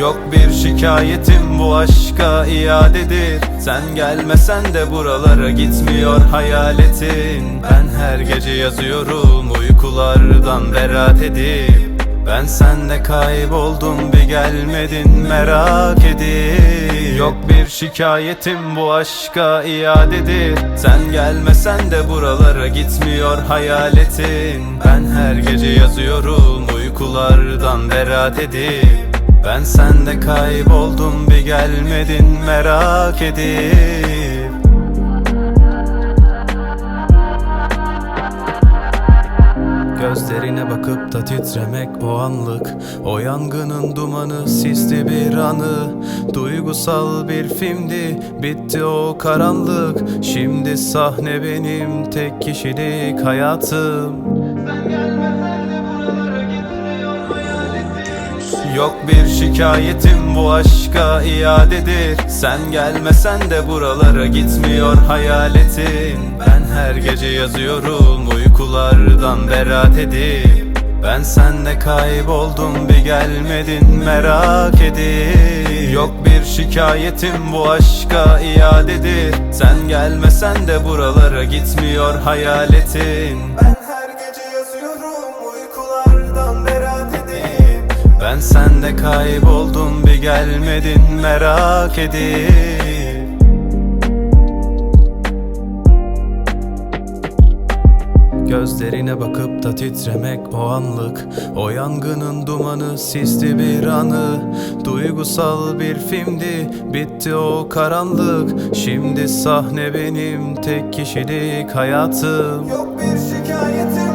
Yok bir şikayetim bu aşka iadedir. Sen gelmesen de buralara gitmiyor hayaletin. Ben her gece yazıyorum uykulardan berat edip. Ben sende kayboldum bir gelmedin merak edip. Yok bir şikayetim bu aşka iadedir. Sen gelmesen de buralara gitmiyor hayaletin. Ben her gece yazıyorum uykulardan berat edip Ben sende kayboldum bir gelmedin merak edip. Gözlerine bakıp da titremek o anlık. O yangının dumanı sisli bir anı. Duygusal bir filmdi bitti o karanlık. Şimdi sahne benim tek kişilik hayatım Yok bir şikayetim bu aşka iadedir. Sen gelmesen de buralara gitmiyor hayaletin Ben her gece yazıyorum uykulardan berat edip. Ben sende kayboldum bir gelmedin merak edip. Yok bir şikayetim bu aşka iadedir. Sen gelmesen de buralara gitmiyor hayaletin Ben ben sende kayboldum bir gelmedin merak edip Gözlerine bakıp da titremek o anlık. O yangının dumanı sisli bir anı. Duygusal bir filmdi bitti o karanlık. Şimdi sahne benim tek kişilik hayatım. Yok bir şikayetim